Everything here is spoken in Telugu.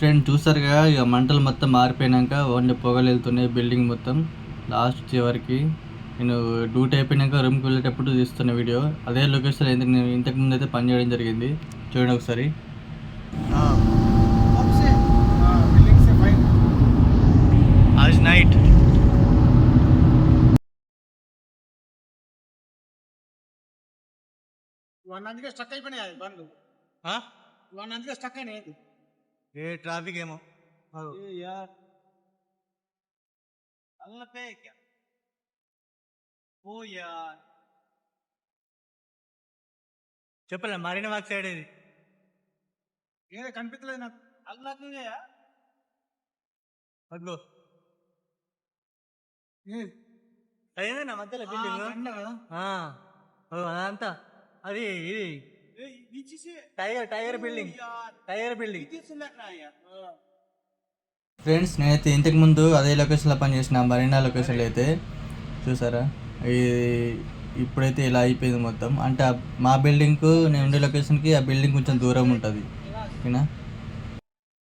ఫ్రెండ్ చూసారుగా ఇక మంటలు మొత్తం మారిపోయినాక ఓన్లీ పొగలు వెళ్తున్నాయి బిల్డింగ్ మొత్తం లాస్ట్ చివరికి నేను డ్యూటీ అయిపోయినాక రూమ్కి వెళ్ళేటప్పుడు తీస్తున్న వీడియో అదే లొకేషన్ అయితే నేను ఇంతకు ముందు అయితే పని చేయడం జరిగింది చూడండి ఒకసారి बिल्डिंग से फाइन आज నైట్ వన్ అందుకే స్టక్ అయిపోయినాయి అది బండ్లు వన్ అందుకే స్టక్ అయినాయి ఏంటి ఏ ట్రాఫిక్ ఏమో. ఓ చెప్పలే మరీనా వాక్ సైడ్ ఇది. ఏదో కనిపించలేదు నాకు. అల్లాకుగా అదిగో అదేనా మధ్యలో బిల్డింగ్ అదంతా. అది ఇది. బిల్డింగ్ టైగర్ బిల్డింగ్ ఫ్రెండ్స్ నేనైతే ఇంతకుముందు అదే లొకేషన్లో పనిచేసిన మరీనా లొకేషన్లో అయితే. చూసారా? ఇప్పుడైతే ఇలా అయిపోయింది మొత్తం. అంటే మా బిల్డింగ్కు నేను ఉండే లొకేషన్కి ఆ బిల్డింగ్ కొంచెం దూరం ఉంటుంది. ఓకేనా?